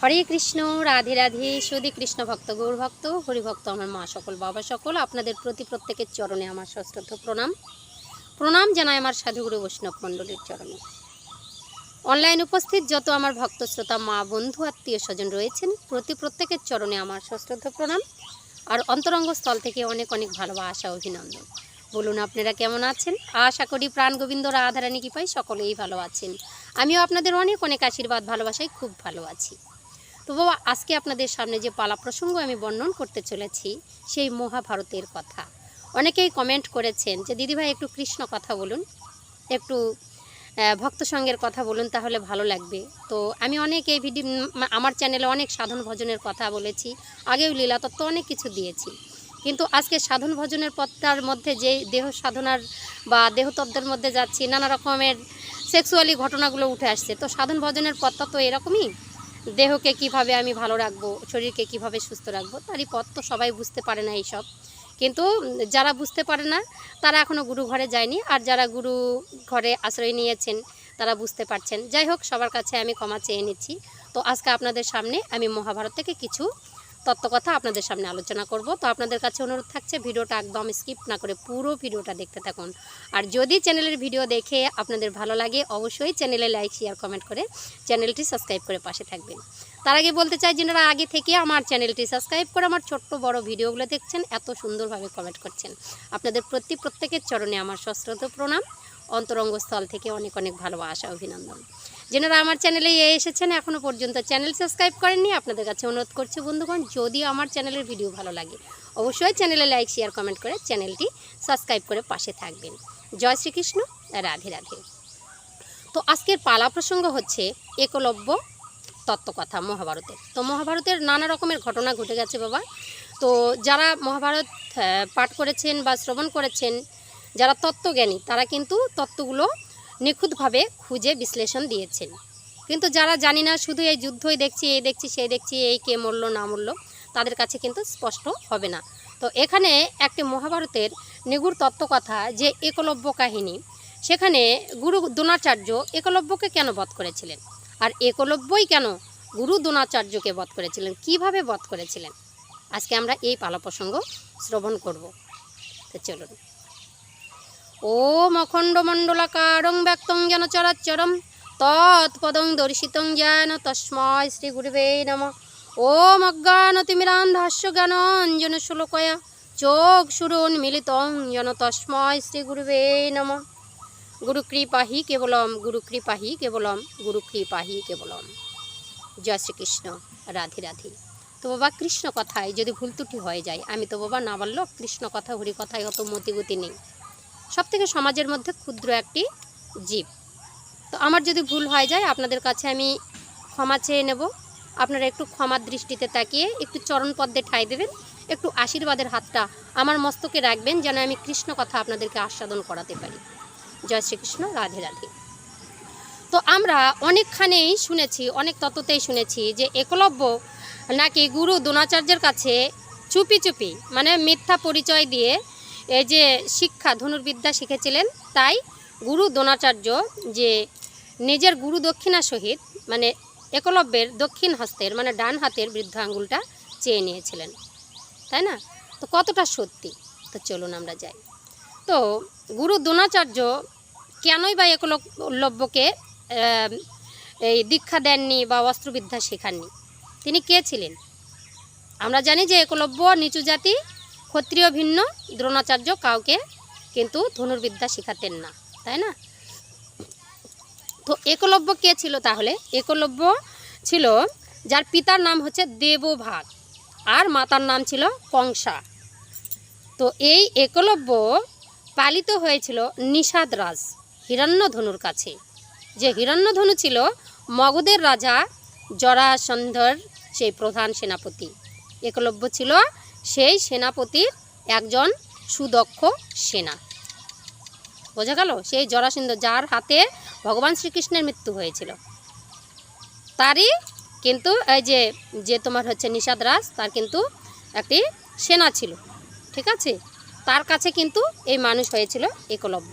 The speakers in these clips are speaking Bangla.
হরে কৃষ্ণ, রাধে রাধে সুদী কৃষ্ণ ভক্ত, গৌর ভক্ত, হরিভক্ত আমার মা সকল, বাবা সকল, আপনাদের প্রতি প্রত্যেকের চরণে আমার সশ্রদ্ধ প্রণাম। প্রণাম জানাই আমার সাধুগুরু বৈষ্ণব মণ্ডলীর চরণে। অনলাইন উপস্থিত যত আমার ভক্ত, শ্রোতা, মা, বন্ধু, আত্মীয়, স্বজন রয়েছেন, প্রতি প্রত্যেকের চরণে আমার সশ্রদ্ধ প্রণাম। আর অন্তরঙ্গ স্থল থেকে অনেক অনেক ভালোবাসা, অভিনন্দন। বলুন আপনারা কেমন আছেন? আশা করি প্রাণ গোবিন্দ রাধারানী কি পাই সকলেই ভালো আছেন। আমিও আপনাদের অনেক অনেক আশীর্বাদ, ভালোবাসায় খুব ভালো আছি। তো বাবা, আজকে আপনাদের সামনে যে পালা প্রসঙ্গ আমি বর্ণন করতে চলেছি, সেই মহাভারতের কথা। অনেকেই কমেন্ট করেছেন যে দিদিভাই একটু কৃষ্ণ কথা বলুন, একটু ভক্ত সঙ্গের কথা বলুন, তাহলে ভালো লাগবে। তো আমি অনেক এই ভিডিও আমার চ্যানেলে অনেক সাধন ভজনের কথা বলেছি, আগেও লীলা তত্ত্ব অনেক কিছু দিয়েছি। কিন্তু আজকে সাধন ভজনের পথটার মধ্যে যে দেহ সাধনার বা দেহতত্ত্বের মধ্যে যাচ্ছি, নানা রকমের সেক্সুয়ালি ঘটনাগুলো উঠে আসছে। তো সাধন ভজনের পথটা তো এরকমই দেহকে কীভাবে আমি ভালো রাখব, শরীরকে কীভাবে সুস্থ রাখব, তারই পথ তো সবাই বুঝতে পারে না এইসব। কিন্তু যারা বুঝতে পারে না, তারা এখনও গুরু ঘরে যায়নি। আর যারা গুরু ঘরে আশ্রয় নিয়েছেন, তারা বুঝতে পারছেন। যাই হোক, সবার কাছে আমি ক্ষমা চেয়ে নিচ্ছি। তো আজকে আপনাদের সামনে আমি মহাভারত থেকে কিছু তত্ত্বকথা আপনাদের সামনে আলোচনা করব। তো আপনাদের কাছে অনুরোধ থাকছে, ভিডিওটা একদম স্কিপ না করে পুরো ভিডিওটা দেখতে থাকুন। আর যদি চ্যানেলের ভিডিও দেখে আপনাদের ভালো লাগে, অবশ্যই চ্যানেলে লাইক, শেয়ার, কমেন্ট করে চ্যানেলটি সাবস্ক্রাইব করে পাশে থাকবেন। তার আগে বলতে চাই, যারা আগে থেকে আমার চ্যানেলটি সাবস্ক্রাইব করে আমার ছোট্ট বড় ভিডিওগুলো দেখছেন, এত সুন্দরভাবে কমেন্ট করছেন। আপনাদের প্রতি প্রত্যেকের চরণে আমার সশ্রদ্ধ প্রণাম। অন্তরঙ্গস্থল থেকে অনেক অনেক ভালোবাসা, অভিনন্দন। যেনারা আমার চ্যানেলে এসেছেন এখনও পর্যন্ত চ্যানেল সাবস্ক্রাইব করেননি, আপনাদের কাছে অনুরোধ করছি বন্ধুগণ যদি আমার চ্যানেলের ভিডিও ভালো লাগে, অবশ্যই চ্যানেলে লাইক শেয়ার কমেন্ট করে চ্যানেলটি সাবস্ক্রাইব করে পাশে থাকবেন। জয় শ্রীকৃষ্ণ, রাধে রাধে। তো আজকের পালা প্রসঙ্গ হচ্ছে একলব্য তত্ত্বকথা মহাভারতের। তো মহাভারতের নানা রকমের ঘটনা ঘটে গেছে বাবা। তো যারা মহাভারত পাঠ করেছেন বা শ্রবণ করেছেন, যারা তত্ত্বজ্ঞানী, তারা কিন্তু তত্ত্বগুলো নিখুঁতভাবে খুঁজে বিশ্লেষণ দিয়েছেন। কিন্তু যারা জানি না, শুধু এই যুদ্ধই দেখছি, এই দেখছি, সেই দেখছি, এই কে মরল, না মরলো, তাদের কাছে কিন্তু স্পষ্ট হবে না। তো এখানে একটি মহাভারতের নিগুড় তত্ত্বকথা যে একলব্য কাহিনী, সেখানে গুরু দ্রোণাচার্য একলব্যকে কেন বধ করেছিলেন? আর একলব্যই কেন গুরু দ্রোণাচার্যকে বধ করেছিলেন? কীভাবে বধ করেছিলেন? আজকে আমরা এই পালা প্রসঙ্গ শ্রবণ করব। তো চলুন। ওম অখণ্ড মণ্ডলাকারং ব্যক্তং যেন চরাচরম তৎপদং দর্শিতং যেন তস্ময় শ্রী গুরুবে নম। ওম অজ্ঞানতিমিরান্ধাস্য জ্ঞান অঞ্জন শ্লোকয়া চোখ সুরুন মিলিতং যেন তস্ময় শ্রী গুরুবে নম। গুরু কৃপাহি কেবলম, গুরুকৃপাহি কেবলম গুরু কৃপাহি কেবলম। জয় শ্রীকৃষ্ণ। রাধে রাধে। তো বাবা, কৃষ্ণ কথায় যদি ভুল ত্রুটি হয়ে যায়, আমি তো বাবা না বলল কৃষ্ণ কথা, হরি কথায় অত মতিগতি নেই। সব থেকে সমাজের মধ্যে ক্ষুদ্র একটি জীব। তো আমার যদি ভুল হয়ে যায়, আপনাদের কাছে আমি ক্ষমা চেয়ে নেব। আপনারা একটু ক্ষমার দৃষ্টিতে তাকিয়ে একটু চরণ পদ্মে ঠাই দেবেন, একটু আশীর্বাদের হাতটা আমার মস্তকে রাখবেন, যেন আমি কৃষ্ণ কথা আপনাদেরকে আস্বাদন করাতে পারি। জয় শ্রীকৃষ্ণ, রাধে রাধে। তো আমরা অনেকখানেই শুনেছি, অনেক তত্ত্বতেই শুনেছি যে একলব্য নাকি গুরু দ্রোণাচার্যের কাছে চুপি চুপি মানে মিথ্যা পরিচয় দিয়ে এই যে শিক্ষা, ধনুর্বিদ্যা শিখেছিলেন, তাই গুরু দ্রোণাচার্য যে নিজের গুরু দক্ষিণা সহিত মানে একলব্যের দক্ষিণ হস্তের মানে ডান হাতের বৃদ্ধ আঙ্গুলটা চেয়ে নিয়েছিলেন। তাই না? তো কতটা সত্যি? তো চলুন আমরা যাই। তো গুরু দ্রোণাচার্য কেনই বা একলব্যকে এই দীক্ষা দেননি বা অস্ত্রবিদ্যা শেখাননি? তিনি কে ছিলেন? আমরা জানি যে একলব্য নিচু জাতি ক্ষত্রিয় ভিন্ন, দ্রোণাচার্য কাউকে কিন্তু ধনুর্বিদ্যা শেখাতেন না, তাই না? তো একলব্য কে ছিল তাহলে? একলব্য ছিল যার পিতার নাম হচ্ছে দেবভাগ আর মাতার নাম ছিল কংসা। তো এই একলব্য পালিত হয়েছিল নিষাদরাজ, হিরণ্যধনুর কাছে। যে হিরণ্যধনু ছিল মগধের রাজা জরাসন্ধর, সেই প্রধান সেনাপতি। একলব্য ছিল সেই সেনাপতির একজন সুদক্ষ সেনা। বোঝা গেল? সেই জরাসিন্ধ যার হাতে ভগবান শ্রীকৃষ্ণের মৃত্যু হয়েছিল। তারই কিন্তু এই যে যে তোমার হচ্ছে নিষাদ রাজ, তার কিন্তু একটি সেনা ছিল। ঠিক আছে? তার কাছে কিন্তু এই মানুষ হয়েছিল একলব্য।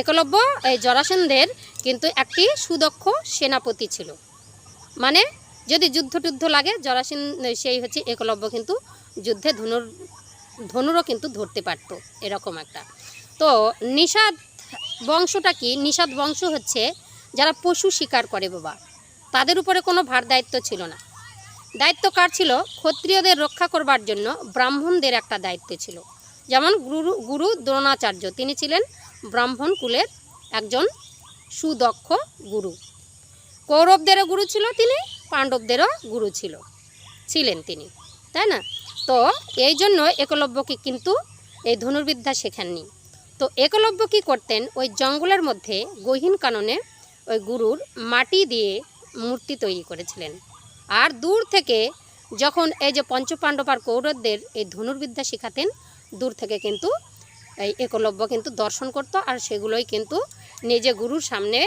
একলব্য এই জরাসন্ধের কিন্তু একটি সুদক্ষ সেনাপতি ছিল। মানে যদি যুদ্ধ টুদ্ধ লাগে জরাসীন সেই হচ্ছে একলব্য কিন্তু যুদ্ধে ধনুর, ধনুরও কিন্তু ধরতে পারত, এরকম একটা। তো নিষাদ বংশটা কি? নিষাদ বংশ হচ্ছে যারা পশু শিকার করে বাবা। তাদের উপরে কোনো ভার দায়িত্ব ছিল না। দায়িত্ব কার ছিল? ক্ষত্রিয়দের রক্ষা করবার জন্য ব্রাহ্মণদের একটা দায়িত্ব ছিল। যেমন গুরু গুরু দ্রোণাচার্য, তিনি ছিলেন ব্রাহ্মণ কুলের একজন সুদক্ষ গুরু। কৌরবদেরও গুরু ছিল তিনি, পাণ্ডবদেরও গুরু ছিল, ছিলেন তিনি, তাই না? তো এই জন্য একলব্যকে কিন্তু এই ধনুর্বিদ্যা শেখাননি। তো একলব্য কী করতেন? ওই জঙ্গলের মধ্যে গহীন কাননে ওই গুরুর মাটি দিয়ে মূর্তি তৈরি করেছিলেন। আর দূর থেকে যখন এই যে পঞ্চপাণ্ডব আর কৌরবদের এই ধনুর্বিদ্যা শেখাতেন, দূর থেকে কিন্তু এই একলব্য কিন্তু দর্শন করত আর সেগুলোই কিন্তু নিজে গুরুর সামনে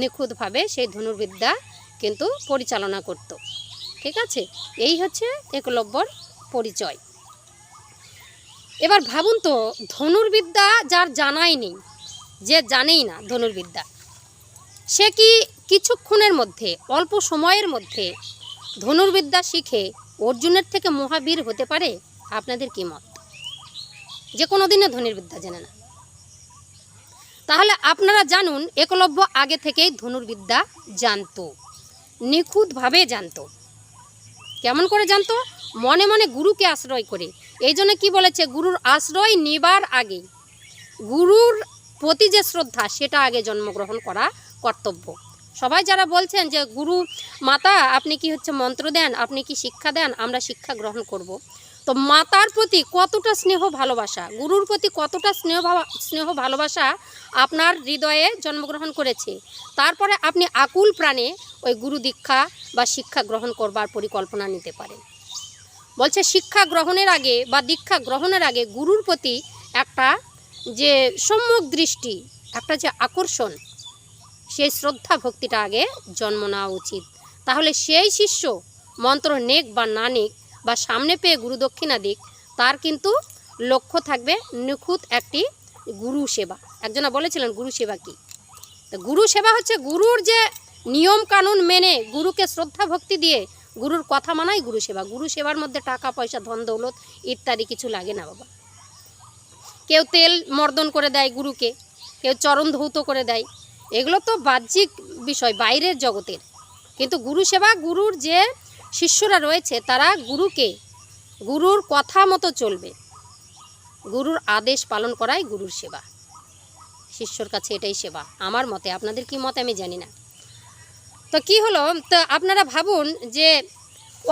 নিখুঁতভাবে সেই ধনুর্বিদ্যা কিন্তু পরিচালনা করত। ঠিক আছে? এই হচ্ছে একলব্যর পরিচয়। এবার ভাবুন তো, ধনুর্বিদ্যা যার জানাই নেই, যে জানেই না ধনুর্বিদ্যা। সে কি কিছুক্ষণের মধ্যে, অল্প সময়ের মধ্যে ধনুর্বিদ্যা শিখে অর্জুনের থেকে মহাবীর হতে পারে? আপনাদের কি মত? যে কোনো দিনে ধনুর্বিদ্যা জানে না। তাহলে আপনারা জানুন, একলব্য আগে থেকেই ধনুর্বিদ্যা জানতো, নিখুঁতভাবে জানতো। কেমন করে জানতো? মনে মনে গুরুকে আশ্রয় করে। এই জন্য কী বলেছে? গুরুর আশ্রয় নেবার আগে। গুরুর প্রতি যে শ্রদ্ধা, সেটা আগে জন্মগ্রহণ করা কর্তব্য। সবাই যারা বলছেন যে, গুরু, মাতা, আপনি কি হচ্ছে মন্ত্র দেন? আপনি কি শিক্ষা দেন? আমরা শিক্ষা গ্রহণ করব। তো মাতার প্রতি কতটা স্নেহ ভালোবাসা? গুরুর প্রতি কতটা স্নেহ স্নেহ ভালোবাসা আপনার হৃদয়ে জন্মগ্রহণ করেছে? তারপরে আপনি আকুল প্রাণে ওই গুরু দীক্ষা বা শিক্ষা গ্রহণ করবার পরিকল্পনা নিতে পারেন। বলছে, শিক্ষা গ্রহণের আগে বা দীক্ষা গ্রহণের আগে গুরুর প্রতি একটা যে সম্যক দৃষ্টি, একটা যে আকর্ষণ, সেই শ্রদ্ধা ভক্তিটা আগে জন্ম নেওয়া উচিত। তাহলে সেই শিষ্য মন্ত্র নেক বা না নেক বা সামনে পেয়ে গুরু দক্ষিণা দিক, তার কিন্তু লক্ষ্য থাকবে নিখুঁত একটি গুরু সেবা। একজনা বলেছিলেন, গুরু সেবা কি? তো গুরু সেবা হচ্ছে গুরুর যে নিয়ম কানুন মেনে গুরুকে শ্রদ্ধা ভক্তি দিয়ে গুরুর কথা মানাই গুরু সেবা। গুরু সেবার মধ্যে টাকা, পয়সা, ধন, দৌলত ইত্যাদি কিছু লাগে না বাবা। কেউ তেল মর্দন করে দেয় গুরুকে, কেউ চরণ ধৌত করে দেয়, এগুলো তো বাহ্যিক বিষয়, বাইরের জগতের। কিন্তু গুরু সেবা গুরুর যে শিষ্যরা রয়েছে, তারা গুরুকে, গুরুর কথা মতো চলবে। গুরুর আদেশ পালন করাই গুরুর সেবা। শিষ্যর কাছে এটাই সেবা। আমার মতে, আপনাদের কি মতে আমি জানি না। তো কি হলো? তো আপনারা ভাবুন যে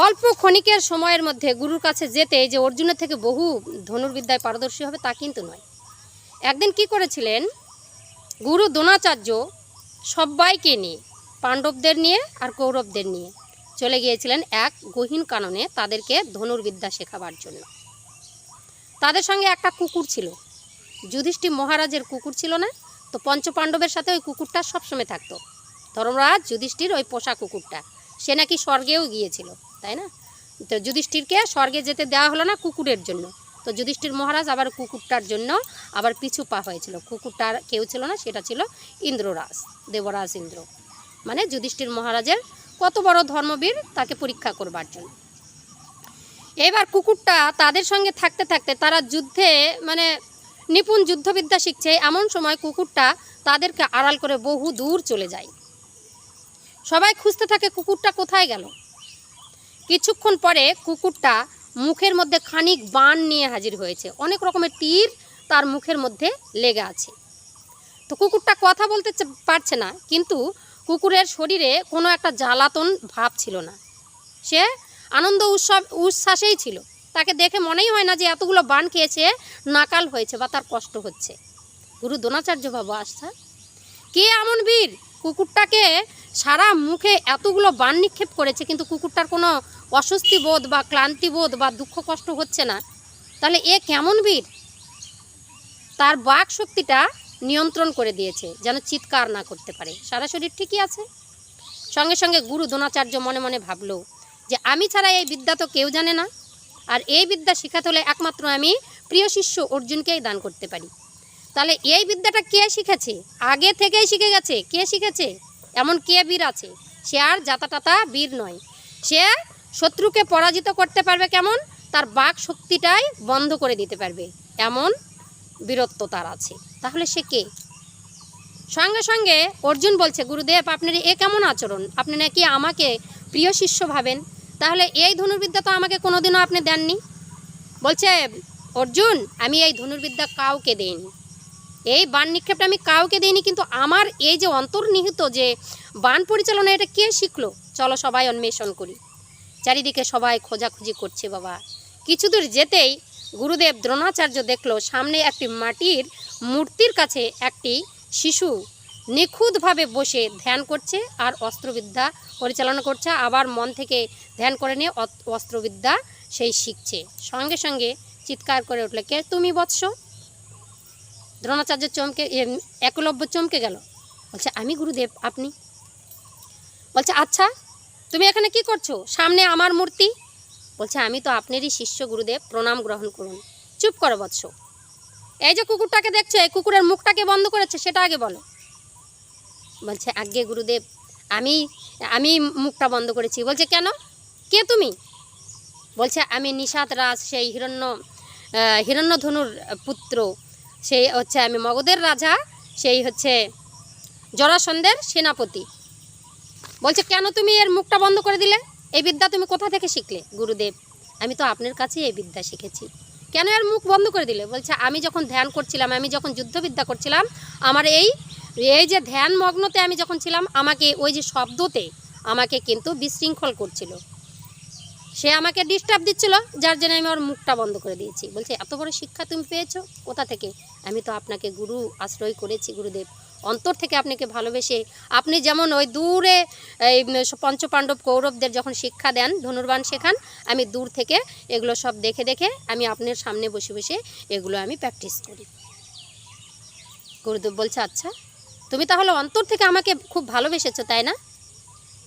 অল্প ক্ষণিকের সময়ের মধ্যে গুরুর কাছে যেতে যে অর্জুনের থেকে বহু ধনুর্বিদ্যায় পারদর্শী হবে তা কিন্তু নয়। একদিন কি করেছিলেন? গুরু দ্রোণাচার্য সবাইকে নিয়ে, পাণ্ডবদের নিয়ে আর কৌরবদের নিয়ে চলে গিয়েছিলেন এক গহীন কাননে তাদেরকে ধনুর্বিদ্যা শেখাবার জন্য। তাদের সঙ্গে একটা কুকুর ছিল। যুধিষ্ঠির মহারাজের কুকুর ছিল না, তো পঞ্চপাণ্ডবের সাথে ওই কুকুরটা সবসময় থাকতো। ধর্মরাজ, যুধিষ্ঠির ওই পোষা কুকুরটা, সে নাকি স্বর্গেও গিয়েছিল, তাই না? তো যুধিষ্ঠিরকে স্বর্গে যেতে দেওয়া হলো না কুকুরের জন্য। তো যুধিষ্ঠির মহারাজ আবার কুকুরটার জন্য আবার পিছু পা হয়েছিল। কুকুরটার কেউ ছিল না, সেটা ছিল ইন্দ্ররাজ, দেবরাজ ইন্দ্র। মানে যুধিষ্ঠির মহারাজের কত বড় ধর্মবীর তাকে পরীক্ষা করবার জন্য। এবার কুকুরটা তাদের সঙ্গে থাকতে থাকতে তারা যুদ্ধে মানে নিপুণ যুদ্ধবিদ্যা শিখছে, এমন সময় কুকুরটা তাদেরকে আড়াল করে বহু দূর চলে যায়। সবাই খুঁজতে থাকে কুকুরটা কোথায় গেল। কিছুক্ষণ পরে কুকুরটা মুখের মধ্যে খানিক বান নিয়ে হাজির হয়েছে। অনেক রকমের তীর তার মুখের মধ্যে লেগে আছে। তো কুকুরটা কথা বলতে পারছে না, কিন্তু কুকুরের শরীরে কোনো একটা জ্বালাতন ভাব ছিল না। সে আনন্দ উৎসব, উচ্ছ্বাসেই ছিল। তাকে দেখে মনেই হয় না যে এতগুলো বান খেয়েছে, নাকাল হয়েছে বা তার কষ্ট হচ্ছে। গুরু দ্রোণাচার্য বাবা আস্থা কে এমন বীর? কুকুরটাকে সারা মুখে এতগুলো বান নিক্ষেপ করেছে, কিন্তু কুকুরটার কোনো অস্বস্তি বোধ বা ক্লান্তি বোধ বা দুঃখ কষ্ট হচ্ছে না। তাহলে এ কেমন বীর? তার বাক শক্তিটা নিয়ন্ত্রণ করে দিয়েছে, যেন চিৎকার না করতে পারে। সারা শরীর ঠিকই আছে? সঙ্গে সঙ্গে গুরু দ্রোণাচার্য মনে মনে ভাবল যে, আমি ছাড়া এই বিদ্যা তো কেউ জানে না। আর এই বিদ্যা শেখাতে হলে একমাত্র আমি প্রিয় শিষ্য অর্জুনকেই দান করতে পারি। তাহলে এই বিদ্যাটা কে শিখেছে? আগে থেকেই শিখে গেছে? কে শিখেছে? এমন কে বীর আছে? সে আর জাতা টাতা বীর নয়। সে শত্রুকে পরাজিত করতে পারবে কেমন? তার বাক শক্তিটাই বন্ধ করে দিতে পারবে। এমন বীরত্ব তার আছে। তাহলে সে কে? সঙ্গে সঙ্গে অর্জুন বলছে, গুরুদেব, আপনার এ কেমন আচরণ? আপনি নাকি আমাকে প্রিয় শিষ্য ভাবেন? তাহলে এই ধনুর্বিদ্যা তো আমাকে কোনোদিনও আপনি দেননি? বলছে, অর্জুন, আমি এই ধনুর্বিদ্যা কাউকে দেইনি। এই বান নিক্ষেপটা আমি কাউকে দিইনি, কিন্তু আমার এই যে অন্তর্নিহিত যে বান পরিচালনা, এটা কে শিখলো? চলো সবাই অন্বেষণ করি। চারিদিকে সবাই খোঁজাখুঁজি করছে বাবা। কিছু দূর যেতেই গুরুদেব দ্রোণাচার্য দেখল সামনে একটি মাটির মূর্তির কাছে একটি শিশু নিখুঁতভাবে বসে ধ্যান করছে আর অস্ত্রবিদ্যা পরিচালনা করছে। আবার মন থেকে ধ্যান করে নিয়ে অস্ত্রবিদ্যা সেই শিখছে। সঙ্গে সঙ্গে চিৎকার করে উঠলে, কে তুমি বৎস? দ্রোণাচার্য চমকে একলব্য চমকে গেল। বলছে, আমি গুরুদেব, আপনি? বলছে আচ্ছা তুমি এখানে কি করছ? সামনে আমার মূর্তি? বলছে, আমি তো আপনারই শিষ্য, গুরুদেব, প্রণাম গ্রহণ করুন। চুপ করো বৎস। এই যে কুকুরটাকে দেখছ, এই কুকুরের মুখটাকে বন্ধ করেছে, সেটা আগে বলো। বলছে, আজ্ঞে গুরুদেব, আমি আমি মুখটা বন্ধ করেছি। বলছে, কেন? কে তুমি? বলছে, আমি নিষাদ রাজ, সেই হিরণ্য হিরণ্যধনুর পুত্র। সেই হচ্ছে আমি মগধের রাজা, সেই হচ্ছে জরাসন্ধের সেনাপতি। বলছে, কেন তুমি এর মুখটা বন্ধ করে দিলে? এই বিদ্যা তুমি কোথা থেকে শিখলে? গুরুদেব, আমি তো আপনার কাছেই এই বিদ্যা শিখেছি। কেন এর মুখ বন্ধ করে দিলে? বলছে, আমি যখন ধ্যান করছিলাম, আমি যখন যুদ্ধবিদ্যা করছিলাম, আমার এই এই যে ধ্যান মগ্নতে আমি যখন ছিলাম, আমাকে ওই যে শব্দতে আমাকে কিন্তু বিশৃঙ্খল করছিল। সে আমাকে ডিস্টার্ব দিচ্ছিল, যার জন্য আমি ওর মুখটা বন্ধ করে দিয়েছি। বলছে, এত বড় শিক্ষা তুমি পেয়েছ? কোথা থেকে? আমি তো আপনাকে গুরু আশ্রয় করেছি, গুরুদেব। অন্তর থেকে আপনাকে ভালোবেসে আপনি যেমন ওই দূরে এই পঞ্চপাণ্ডব কৌরবদের যখন শিক্ষা দেন ধনুর্বান শেখান, আমি দূর থেকে এগুলো সব দেখে দেখে আমি আপনার সামনে বসে বসে এগুলো আমি প্র্যাকটিস করি। গুরুদেব বলছে আচ্ছা তুমি তাহলে অন্তর থেকে আমাকে খুব ভালোবেসেছো, তাই না?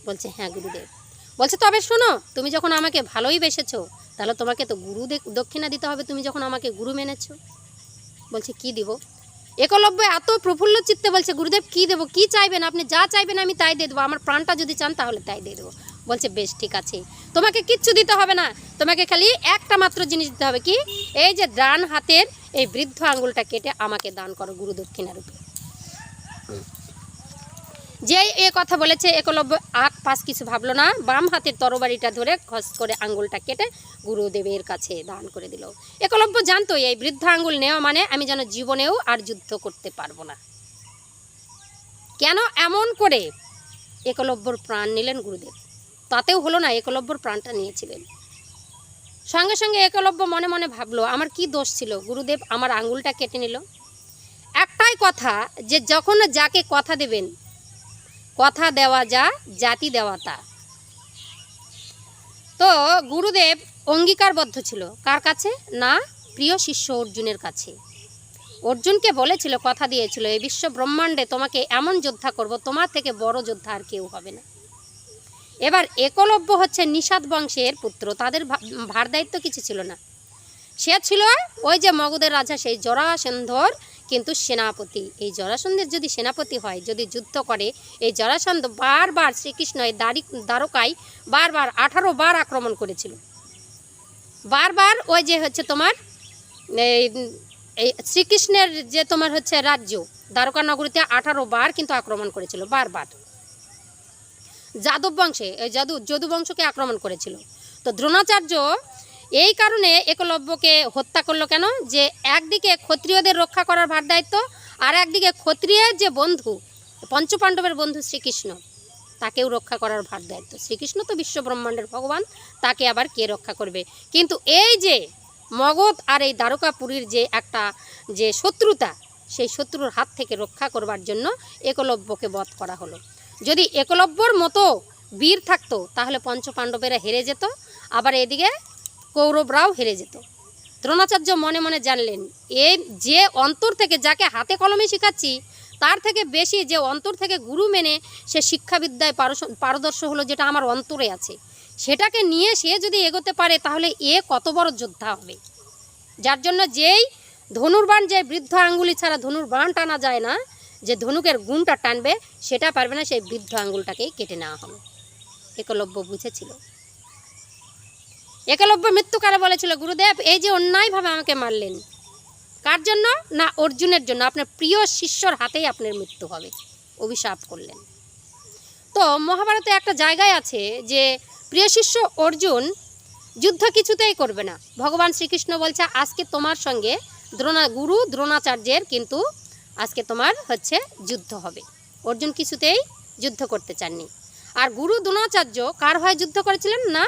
বলছে হ্যাঁ গুরুদেব। বলছে, তবে শোনো, তুমি যখন আমাকে ভালোই বেসেছো, তাহলে তোমাকে তো গুরু দক্ষিণা দিতে হবে, তুমি যখন আমাকে গুরু মেনেছো। বলছে, কি দিব? একলব্য এত প্রফুল্ল চিত্তে বলছে, গুরুদেব, কি দেবো? কি চাইবেন? আপনি যা চাইবেন আমি তাই দিয়ে দেবো। আমার প্রাণটা যদি চান তাহলে তাই দিয়ে দেবো। বলছে, বেশ, ঠিক আছে। তোমাকে কিচ্ছু দিতে হবে না। তোমাকে খালি একটা মাত্র জিনিস দিতে হবে কি? এই যে ডান হাতের এই বৃদ্ধ আঙ্গুলটা কেটে আমাকে দান করো গুরুদক্ষিণারূপে দক্ষিণা রূপে যেই এ কথা বলেছে একলব্য আখ পাশ কিছু ভাবলো না, বাম হাতের তরবারিটা ধরে খস করে আঙ্গুলটা কেটে গুরুদেবের কাছে দান করে দিল। একলব্য জানতো এই বৃদ্ধ আঙ্গুল নেওয়া মানে আমি যেন জীবনেও আর যুদ্ধ করতে পারব না। কেন এমন করে? একলব্যর প্রাণ নিলেন গুরুদেব। তাতেও হলো না, একলব্যর প্রাণটা নিয়েছিলেন। সঙ্গে সঙ্গে একলব্য মনে মনে ভাবলো, আমার কি দোষ ছিল? গুরুদেব আমার আঙ্গুলটা কেটে নিল। একটাই কথা, যে যখন যাকে কথা দেবেন কথা দেওয়া যা, জাতি দেওয়া তা। তো গুরুদেব অঙ্গীকারবদ্ধ ছিল। কার কাছে? না, প্রিয় শিষ্য অর্জুনের কাছে। অর্জুনকে বলেছিল, কথা দিয়েছিল এই বিশ্ব ব্রহ্মাণ্ডে তোমাকে এমন যোদ্ধা করব, তোমার থেকে বড় যোদ্ধা আর কেউ হবে না। এবার একলব্য হচ্ছে নিষাদ বংশের পুত্র, তাদের ভার দায়িত্ব কিছু ছিল না। সে ছিল ওই যে মগধের রাজা, সেই জরাসন্ধর কিন্তু সেনাপতি। এই জরাসন্ধের যদি সেনাপতি হয়, যদি যুদ্ধ করে, এই জরাসন্ধ বারবার শ্রীকৃষ্ণ এই দারি, দ্বারকায় বারবার আঠারো বার আক্রমণ করেছিল। বারবার ওই যে হচ্ছে তোমার, এই এই শ্রীকৃষ্ণের যে তোমার হচ্ছে রাজ্য, দ্বারকা নগরীতে আঠারো বার কিন্তু আক্রমণ করেছিল, বারবার। যাদব বংশে, এই যাদু, যদু বংশকে আক্রমণ করেছিল। তো দ্রোণাচার্য এই কারণে একলব্যকে হত্যা করল কেন? যে একদিকে ক্ষত্রিয়দের রক্ষা করার ভার দায়িত্ব, আর একদিকে ক্ষত্রিয়ের যে বন্ধু, পঞ্চপাণ্ডবের বন্ধু শ্রীকৃষ্ণ, তাকেও রক্ষা করার ভার দায়িত্ব। শ্রীকৃষ্ণ তো বিশ্ব ব্রহ্মাণ্ডের ভগবান, তাকে আবার কে রক্ষা করবে? কিন্তু এই যে মগধ আর এই দ্বারকাপুরীর যে একটা যে শত্রুতা, সেই শত্রুর হাত থেকে রক্ষা করবার জন্য একলব্যকে বধ করা হলো। যদি একলব্যর মতো বীর থাকতো, তাহলে পঞ্চপাণ্ডবেরা হেরে যেত। আবার এদিকে কৌরবরাও হেরে যেত। দ্রোণাচার্য মনে মনে জানলেন, এ যে অন্তর থেকে যাকে হাতে কলমে শেখাচ্ছি, তার থেকে বেশি যে অন্তর থেকে গুরু মেনে সে শিক্ষাবিদ্যায় পারদর্শ হলো যেটা আমার অন্তরে আছে। সেটাকে নিয়ে সে যদি এগোতে পারে, তাহলে এ কত বড় যোদ্ধা হবে। যার জন্য যেই ধনুর্বাণ, যে বৃদ্ধ আঙ্গুলি ছাড়া ধনুর্বাণ টানা যায় না, যে ধনুকের গুণটা টানবে, সেটা পারবে না সেই বৃদ্ধ আঙ্গুলটাকেই কেটে নেওয়া হলো। একলব্য বুঝেছিল। একলব্য মৃত্যুকালে বলেছিল, গুরুদেব, এই যে অন্যায়ভাবে আমাকে মারলেন, কার জন্য? না, অর্জুনের জন্য। আপনার প্রিয় শিষ্যর হাতেই আপনার মৃত্যু হবে। অভিশাপ করলেন। তো মহাভারতে একটা জায়গায় আছে যে, প্রিয় শিষ্য অর্জুন যুদ্ধ কিছুতেই করবে না। ভগবান শ্রীকৃষ্ণ বলছে, আজকে তোমার সঙ্গে দ্রোণা, গুরু দ্রোণাচার্যের কিন্তু আজকে তোমার হচ্ছে যুদ্ধ হবে। অর্জুন কিছুতেই যুদ্ধ করতে চাননি। আর গুরু দ্রোণাচার্য কার হয়ে যুদ্ধ করেছিলেন না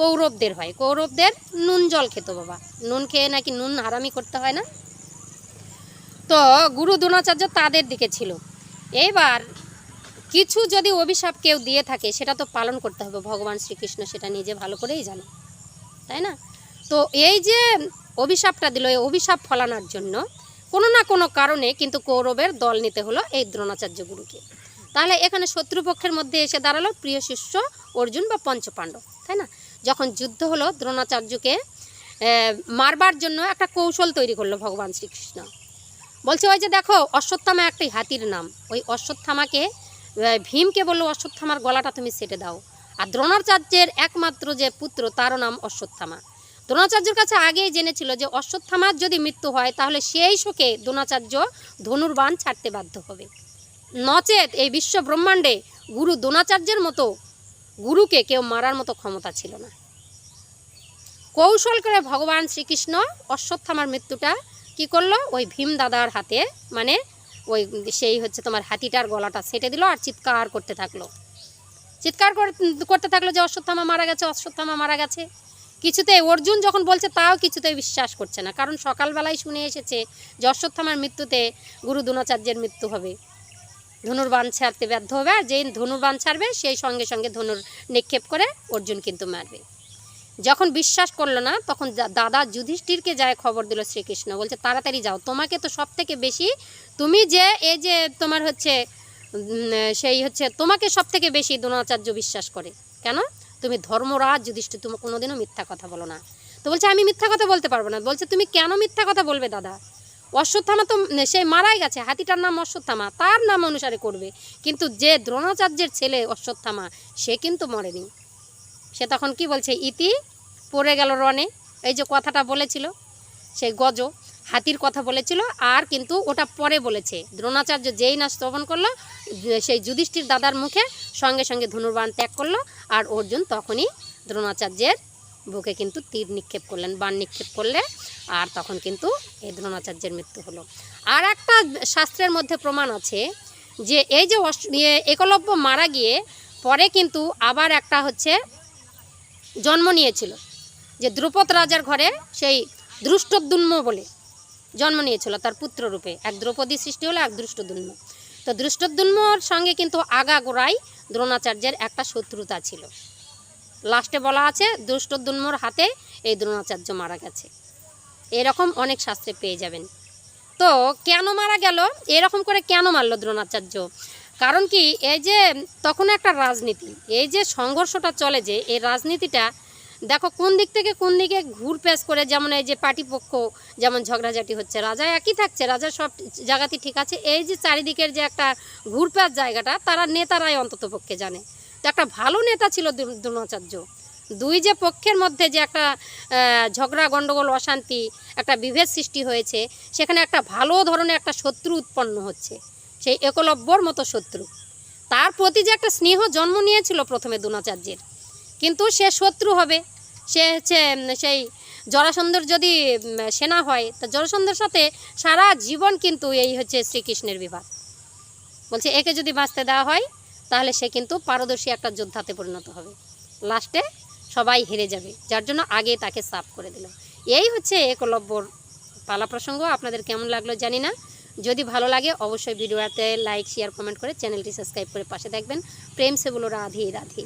কৌরবদের হয়। কৌরবদের নুন জল খেত বাবা। নুন খেয়ে নাকি নুন হারামি করতে হয় না? তো গুরু দ্রোণাচার্য তাদের দিকে ছিল। এইবার কিছু যদি অভিশাপ কেউ দিয়ে থাকে, সেটা তো পালন করতে হবে। ভগবান শ্রীকৃষ্ণ সেটা নিজে ভালো করেই জানে। তাই না? তো এই যে অভিশাপটা দিল, এই অভিশাপ ফলানোর জন্য কোনো না কোনো কারণে কিন্তু কৌরবের দল নিতে হলো এই দ্রোণাচার্য গুরুকে। তাহলে এখানে শত্রুপক্ষের মধ্যে এসে দাঁড়াল প্রিয় শিষ্য অর্জুন বা পঞ্চপাণ্ডব। তাই না? যখন যুদ্ধ হলো, দ্রোণাচার্যকে মারবার জন্য একটা কৌশল তৈরি করল ভগবান শ্রীকৃষ্ণ। বলছে, ওই যে দেখো, অশ্বত্থামা একটি হাতির নাম। ওই অশ্বত্থামাকে ভীমকে বলল, অশ্বত্থামার গলাটা তুমি সেটে দাও। আর দ্রোণাচার্যের একমাত্র যে পুত্র, তারও নাম অশ্বত্থামা। দ্রোণাচার্যের কাছে আগেই জেনেছিল যে অশ্বত্থামার যদি মৃত্যু হয়, তাহলে সেই শোকে দ্রোণাচার্য ধনুর্বাণ ছাড়তে বাধ্য হবে। নচেত এই বিশ্ব ব্রহ্মাণ্ডে গুরু দ্রোণাচার্যের মতো গুরুকে কেউ মারার মতো ক্ষমতা ছিল না। কৌশল করে ভগবান শ্রীকৃষ্ণ অশ্বত্থামার মৃত্যুটা কি করল? ওই ভীম দাদার হাতে মানে ওই সেই হচ্ছে তোমার হাতিটার গলাটা সেটে দিল আর চিৎকার করতে থাকল। চিৎকার করতে থাকল যে অশ্বত্থামা মারা গেছে, অশ্বত্থামা মারা গেছে। কিছুতে অর্জুন যখন বলছে তাও কিছুতে বিশ্বাস করছে না, কারণ সকালবেলায় শুনে এসেছে যে অশ্বত্থামার মৃত্যুতে গুরু দ্রোণাচার্যের মৃত্যু হবে। ধনুর্বাণ ছাড়তে ব্যর্থ হবে আর যেই ধনুর্বাণ ছাড়বে, সেই সঙ্গে সঙ্গে ধনুর নিক্ষেপ করে অর্জুন কিন্তু মারবে। যখন বিশ্বাস করল না, তখন দাদা যুধিষ্ঠিরকে যায় খবর দিল শ্রীকৃষ্ণ, বলছে, তাড়াতাড়ি যাও, তোমাকে তো সব থেকে বেশি, তুমি যে, এই যে তোমার হচ্ছে সেই হচ্ছে, তোমাকে সব থেকে বেশি দ্রোণাচার্য বিশ্বাস করে। কেন? তুমি ধর্মরাজ যুধিষ্ঠির, তুমি কোনোদিনও মিথ্যা কথা বলো না। তো বলছে, আমি মিথ্যা কথা বলতে পারব না। বলছে, তুমি কেন মিথ্যা কথা বলবে, দাদা? অশ্বত্থামা তো সে মারাই গেছে, হাতিটার নাম অশ্বত্থামা, তার নাম অনুসারে করবে। কিন্তু যে দ্রোণাচার্যের ছেলে অশ্বত্থামা, সে কিন্তু মরেনি। সে তখন কি বলছে, ইতি পড়ে গেল রনে এই যে কথাটা বলেছিল সেই গজ, হাতির কথা বলেছিল, আর কিন্তু ওটা পরে বলেছে। দ্রোণাচার্য যেই না স্তবন করল সেই যুধিষ্ঠির দাদার মুখে সঙ্গে সঙ্গে ধনুর্বাণ ত্যাগ করল, আর অর্জুন তখনই দ্রোণাচার্যের বুকে কিন্তু তীর নিক্ষেপ করলেন, বাণ নিক্ষেপ করলে আর তখন কিন্তু এই দ্রোণাচার্যের মৃত্যু হলো। আর একটা শাস্ত্রের মধ্যে প্রমাণ আছে যে এই যে একলব্য মারা গিয়ে পরে কিন্তু আবার একটা হচ্ছে জন্ম নিয়েছিল, যে দ্রুপদ রাজার ঘরে সেই দৃষ্টদ্যুম্ন বলে জন্ম নিয়েছিল তার পুত্র রূপে। এক দ্রৌপদী সৃষ্টি হলো, এক দৃষ্টদ্যুম্ন তো দৃষ্টদ্যুম্নর সঙ্গে কিন্তু আগাগোড়াই দ্রোণাচার্যের একটা শত্রুতা ছিল। লাস্টে বলা আছে দৃষ্টদ্যুম্নর হাতে এই দ্রোণাচার্য মারা গেছে। এরকম অনেক শাস্ত্রে পেয়ে যাবেন। তো কেন মারা গেল? এরকম করে কেন মারলো দ্রোণাচার্য? কারণ কি, এই যে তখন একটা রাজনীতি, এই যে সংঘর্ষটা চলে যে, এই রাজনীতিটা, দেখো কোন দিক থেকে কোন দিকে ঘুরপ্যাচ করে, যেমন এই যে পার্টিপক্ষ যেমন ঝগড়াঝাটি হচ্ছে, রাজা একই থাকছে, রাজা সব জায়গাতেই ঠিক আছে, এই যে চারিদিকের যে একটা ঘুরপ্যাচ জায়গাটা, তারা নেতারাই অন্তত পক্ষে জানে। তো একটা ভালো নেতা ছিল দ্রোণাচার্য দুই যে পক্ষের মধ্যে যে একটা ঝগড়া গণ্ডগোল অশান্তি, একটা বিভেদ সৃষ্টি হয়েছে, সেখানে একটা ভালো ধরনের একটা শত্রু উৎপন্ন হচ্ছে, সেই একলব্যর মতো শত্রু। তার প্রতি যে একটা স্নেহ জন্ম নিয়েছিল প্রথমে দ্রোণাচার্যের কিন্তু সে শত্রু হবে, সে হচ্ছে সেই জরাসন্ধর যদি সেনা হয়, তা জরাসন্ধর সাথে সারা জীবন কিন্তু এই হচ্ছে শ্রীকৃষ্ণের বিবাদ। বলছে, একে যদি বাঁচতে দেওয়া হয় তাহলে সে কিন্তু পারদর্শী একটা যোদ্ধাতে পরিণত হবে। লাস্টে সবাই হেরে যাবে, যার জন্য আগে তাকে সাফ করে দিল। এই হচ্ছে একলব্যর পালা প্রসঙ্গ। আপনাদের কেমন লাগল জানি না। যদি ভালো লাগে অবশ্যই ভিডিওতে লাইক শেয়ার কমেন্ট করে চ্যানেলটি সাবস্ক্রাইব করে পাশে দেখবেন প্রেম সেগুলো রাধে রাধে।